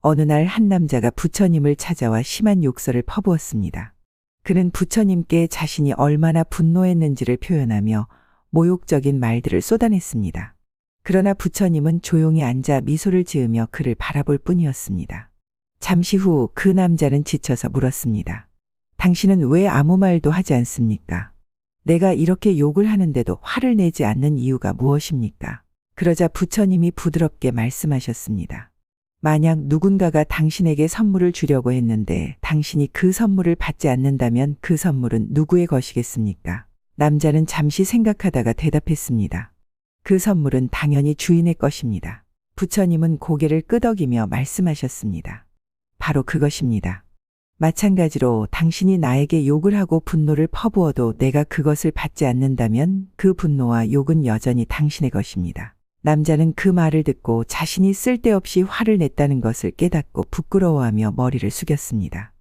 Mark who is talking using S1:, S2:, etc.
S1: 어느 날 한 남자가 부처님을 찾아와 심한 욕설을 퍼부었습니다. 그는 부처님께 자신이 얼마나 분노했는지를 표현하며 모욕적인 말들을 쏟아냈습니다. 그러나 부처님은 조용히 앉아 미소를 지으며 그를 바라볼 뿐이었습니다. 잠시 후 그 남자는 지쳐서 물었습니다. 당신은 왜 아무 말도 하지 않습니까? 내가 이렇게 욕을 하는데도 화를 내지 않는 이유가 무엇입니까? 그러자 부처님이 부드럽게 말씀하셨습니다. 만약 누군가가 당신에게 선물을 주려고 했는데 당신이 그 선물을 받지 않는다면 그 선물은 누구의 것이겠습니까? 남자는 잠시 생각하다가 대답했습니다. 그 선물은 당연히 주인의 것입니다. 부처님은 고개를 끄덕이며 말씀하셨습니다. 바로 그것입니다. 마찬가지로 당신이 나에게 욕을 하고 분노를 퍼부어도 내가 그것을 받지 않는다면 그 분노와 욕은 여전히 당신의 것입니다. 남자는 그 말을 듣고 자신이 쓸데없이 화를 냈다는 것을 깨닫고 부끄러워하며 머리를 숙였습니다.